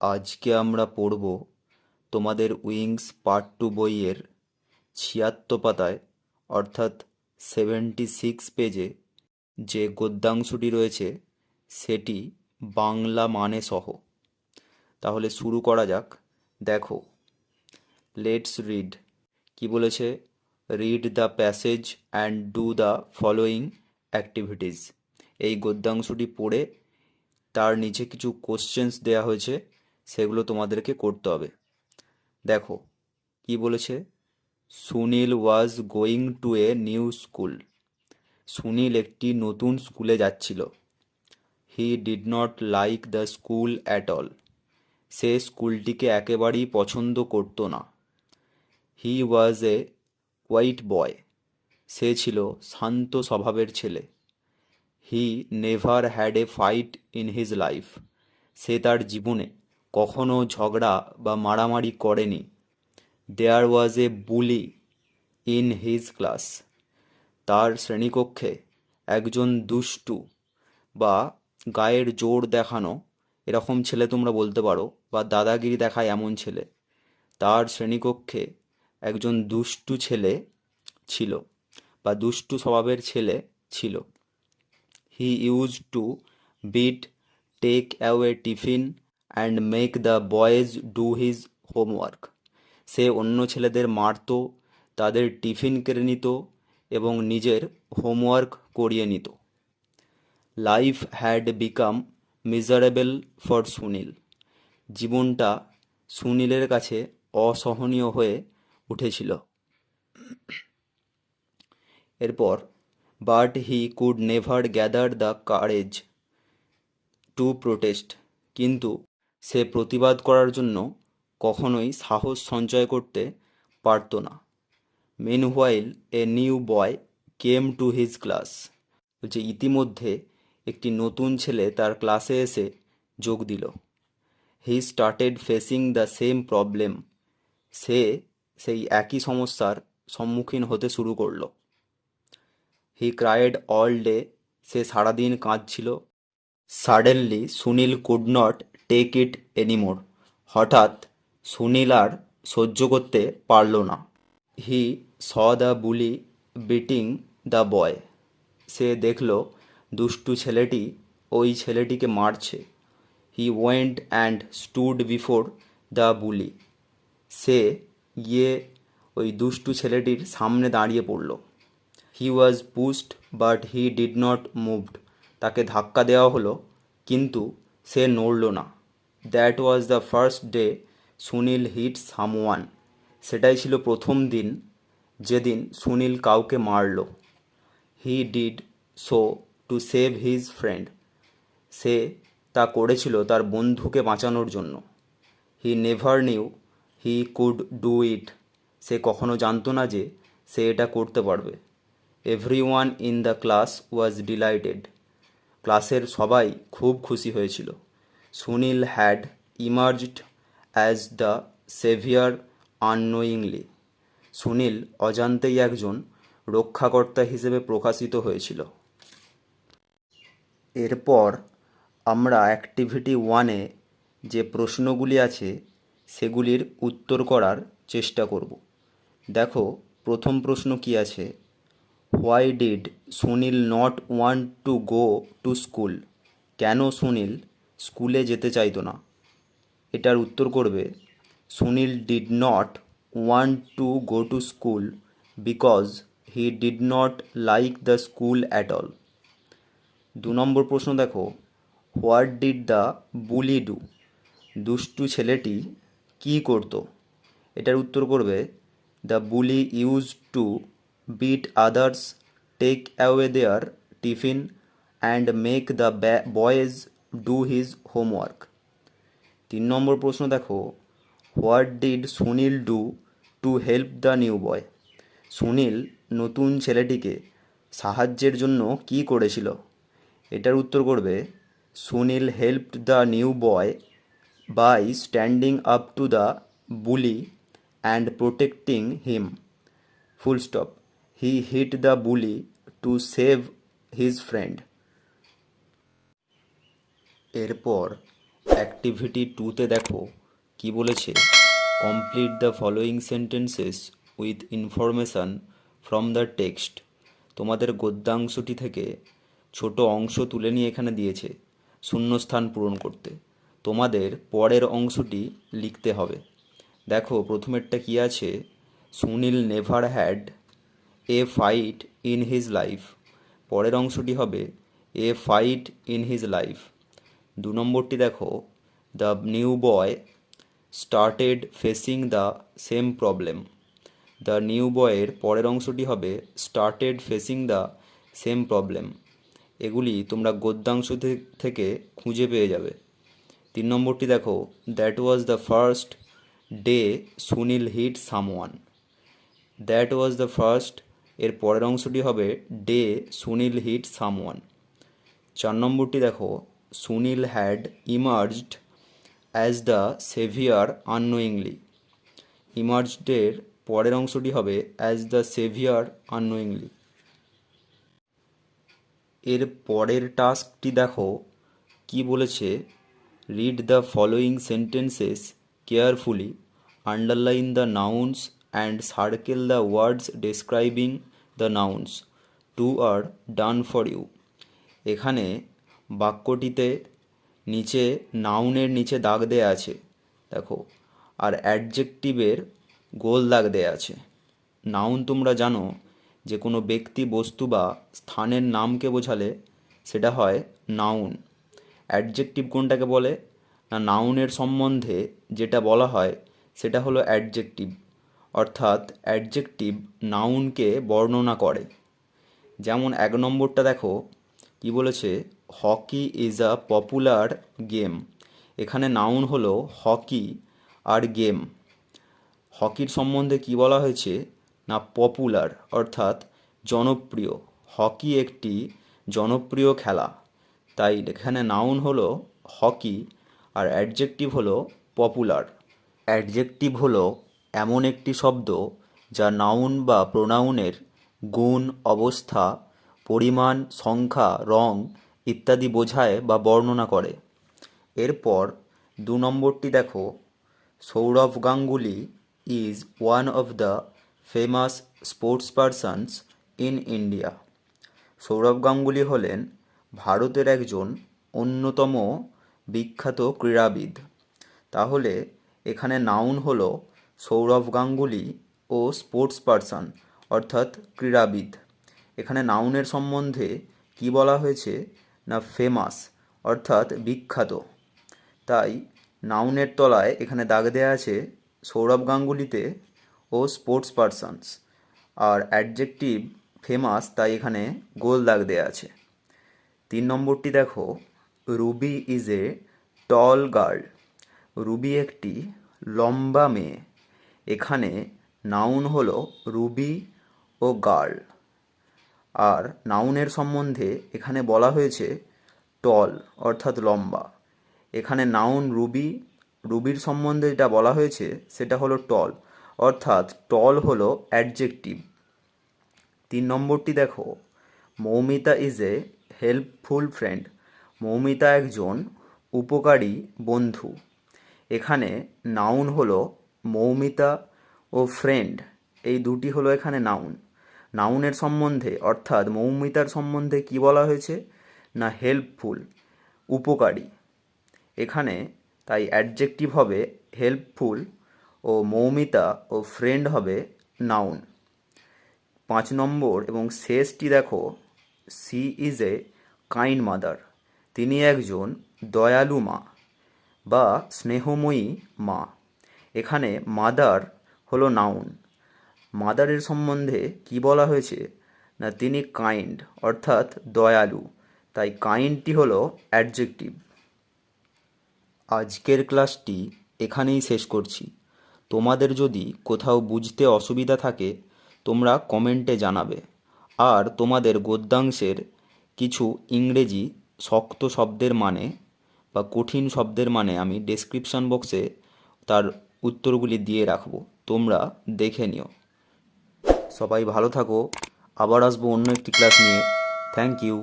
আজকে আমরা পড়ব তোমাদের উইংস পার্ট টু বইয়ের ছিয়াত্তর পাতায়, অর্থাৎ সেভেন্টি সিক্স পেজে যে গদ্যাংশটি রয়েছে, সেটি বাংলা মানে সহ। তাহলে শুরু করা যাক। দেখো লেটস রিড কি বলেছে? Read the passage and do the following activities এই গদ্যাংশটি পড়ে তার নিচে কিছু কোশ্চেন্স দেয়া হয়েছে। সেগুলো তোমাদেরকে করতে হবে। দেখো, কি বলেছে? Sunil was going to a new school Sunil একটি নতুন স্কুলে যাচ্ছিল। He did not like the school at all সে স্কুলটিকে একেবারেই পছন্দ করতো না। হি ওয়াজ এ হোয়াইট বয় সে ছিল শান্ত স্বভাবের ছেলে। He never had a fight in his life সে তার জীবনে কখনো ঝগড়া বা মারামারি করেনি। There was a bully in his class তার শ্রেণীকক্ষে একজন দুষ্টু বা গায়ের জোর দেখানো, এরকম ছেলে তোমরা বলতে পারো, বা দাদাগিরি দেখায় এমন ছেলে। তার শ্রেণীকক্ষে একজন দুষ্টু ছেলে ছিল বা দুষ্টু স্বভাবের ছেলে ছিল। He use to beat take away tiffin and make the boys do his homework সে অন্য ছেলেদের মারতো, তাদের টিফিন কেড়ে নিত এবং নিজের হোমওয়ার্ক করিয়ে নিত। Life had become miserable for Sunil জীবনটা সুনীলের কাছে অসহনীয় হয়ে উঠেছিল। এরপর but he could never gather the courage to protest কিন্তু সে প্রতিবাদ করার জন্য কখনোই সাহস সঞ্চয় করতে পারত না। Meanwhile a new boy came to his class বলছে ইতিমধ্যে একটি নতুন ছেলে তার ক্লাসে এসে যোগ দিল। He started facing the same problem সে সেই একই সমস্যার সম্মুখীন হতে শুরু করল। হি ক্রায়েড অল ডে সে সারাদিন কাঁদছিল। Suddenly Sunil could not take it anymore হঠাৎ সুনীল আর সহ্য করতে পারল না। He saw the bully beating the boy সে দেখল দুষ্টু ছেলেটি ওই ছেলেটিকে মারছে। He went and stood before the bully সে গিয়ে ওই দুষ্টু ছেলেটির সামনে দাঁড়িয়ে পড়ল। He was pushed but he did not moved তাকে ধাক্কা দেওয়া হলো। কিন্তু সে নড়ল না। That was the first day Sunil hit someone সেটাই ছিল প্রথম দিন, যেদিন সুনীল কাউকে মারল। He did so to save his friend সে তা করেছিল তার বন্ধুকে বাঁচানোর জন্য। He never knew he could do it সে কখনো জানতো না যে সে এটা করতে পারবে। Everyone in the class was delighted ক্লাসের সবাই খুব খুশি হয়েছিল। Sunil had emerged as the saviour unknowingly Sunil অজান্তেই একজন রক্ষাকর্তা হিসেবে প্রকাশিত হয়েছিল। এরপর আমরা অ্যাক্টিভিটি ওয়ানে যে প্রশ্নগুলি আছে, সেগুলির উত্তর করার চেষ্টা করব। দেখো, প্রথম প্রশ্ন কি আছে? Why did Sunil not want to go to school? কেন সুনীল স্কুলে যেতে চাইতো না? এটার উত্তর করবে, Sunil did not want to go to school because he did not like the school at all. দু নম্বর প্রশ্ন দেখো, what did the bully do? দুষ্টু ছেলেটি কী করতো? এটার উত্তর করবে, the bully use to beat others take away their tiffin and make the boys do his homework তিন নম্বর প্রশ্ন দেখো। What did Sunil do to help the new boy Sunil নতুন ছেলেটিকে সাহায্যের জন্য কী করেছিল? এটার উত্তর করবে Sunil helped the new boy by standing up to the bully and protecting him full stop he hit the bully to save his friend এরপর অ্যাক্টিভিটি টুতে দেখো কি বলেছে। Complete the following sentences with information from the text তোমাদের গদ্যাংশটি থেকে ছোট অংশ তুলে নিয়ে এখানে দিয়েছে শূন্যস্থান পূরণ করতে। তোমাদের পরের অংশটি লিখতে হবে। দেখো, প্রথমেরটা কি আছে? Sunil never had a fight in his life পরের অংশটি হবে a fight in his life দু নম্বরটি দেখো। The new boy started facing the same problem the new বয়ের পরের অংশটি হবে started facing the same problem এগুলি তোমরা গদ্যাংশ থেকে খুঁজে পেয়ে যাবে। তিন নম্বরটি দেখো। That was the first day Sunil hit someone that was the first এর পরের অংশটি হবে ডে সুনীল হিট সামওয়ান। চার নম্বরটি দেখো, Sunil had emerged as the saviour unknowingly ইমার্জডের পরের অংশটি হবে অ্যাজ দ্য সেভিয়ার আননোয়িংলি এর পরের টাস্কটি দেখো, কি বলেছে read the following sentences carefully underline the nouns and circle the words describing the nouns two are done for you এখানে বাক্যটিতে নিচে নাউনের নিচে দাগ দেয়া আছে, দেখো, আর অ্যাডজেক্টিভের গোল দাগ দেয়া আছে। নাউন তোমরা জানো, যে কোনো ব্যক্তি, বস্তু বা স্থানের নামকে বোঝালে সেটা হয় নাউন অ্যাডজেক্টিভ কোনটাকে বলে? না নাউনের সম্বন্ধে যেটা বলা হয়, সেটা হলো অ্যাডজেক্টিভ অর্থাৎ অ্যাডজেক্টিভ নাউনকে বর্ণনা করে। যেমন এক নম্বরটা দেখো, কি বলেছে? Hockey is a popular game. এখানে নাউন হলো হকি আর গেম। হকির সম্বন্ধে কি বলা হয়েছে? না, পপুলার, অর্থাৎ জনপ্রিয়। হকি একটি জনপ্রিয় খেলা। তাই এখানে নাউন হলো হকি আর অ্যাডজেক্টিভ হলো পপুলার। অ্যাডজেক্টিভ হলো এমন একটি শব্দ যা নাউন বা প্রোনাউনের গুণ, অবস্থা, পরিমাণ, সংখ্যা, রং ইত্যাদি বোঝায় বা বর্ণনা করে। এরপর দু নম্বরটি দেখো। Sourav Ganguly is one of the famous sports persons in India Sourav Ganguly হলেন ভারতের একজন অন্যতম বিখ্যাত ক্রীড়াবিদ। তাহলে এখানে নাউন হলো সৌরভ গাঙ্গুলি ও স্পোর্টস পারসন, অর্থাৎ ক্রীড়াবিদ। এখানে নাউনের সম্বন্ধে কি বলা হয়েছে? না ফেমাস অর্থাৎ বিখ্যাত। তাই নাউনের তলায় এখানে দাগ দেওয়া আছে সৌরভ গাঙ্গুলিতে ও স্পোর্টস পারসনস। আর অ্যাডজেক্টিভ ফেমাস তাই এখানে গোল দাগ দেওয়া আছে। তিন নম্বরটি দেখো। Ruby is a tall girl. Ruby একটি লম্বা মেয়ে। এখানে নাউন হলো রুবি ও গার্ল। আর নাউনের সম্বন্ধে এখানে বলা হয়েছে টল, অর্থাৎ লম্বা। এখানে নাউন রুবি, রুবির সম্বন্ধে যেটা বলা হয়েছে সেটা হলো টল, অর্থাৎ টল হলো অ্যাডজেক্টিভ। তিন নম্বরটি দেখো, Moumita is a helpful friend. Moumita একজন উপকারী বন্ধু। এখানে নাউন হলো মৌমিতা ও ফ্রেন্ড, এই দুটি হলো এখানে নাউন নাউনের সম্বন্ধে, অর্থাৎ মৌমিতার সম্বন্ধে কি বলা হয়েছে? না হেল্পফুল উপকারী। এখানে তাই অ্যাডজেক্টিভ হবে হেল্পফুল ও মৌমিতা ও ফ্রেন্ড হবে নাউন পাঁচ নম্বর এবং শেষটি দেখো she is a kind mother তিনি একজন দয়ালু মা বা স্নেহময়ী মা। এখানে মাদার হলো নাউন। মাদারের সম্বন্ধে কি বলা হয়েছে? না, তিনি কাইন্ড, অর্থাৎ দয়ালু। তাই কাইন্ডটি হলো অ্যাডজেক্টিভ। আজকের ক্লাসটি এখানেই শেষ করছি। তোমাদের যদি কোথাও বুঝতে অসুবিধা থাকে, তোমরা কমেন্টে জানাবে। আর তোমাদের গদ্যাংশের কিছু ইংরেজি শক্ত শব্দের মানে বা কঠিন শব্দের মানে আমি ডেসক্রিপশন বক্সে তার উত্তরগুলি দিয়ে রাখব। তোমরা দেখে নিও। সবাই ভালো থাকো। আবার আসব অন্য একটি ক্লাস নিয়ে। Thank you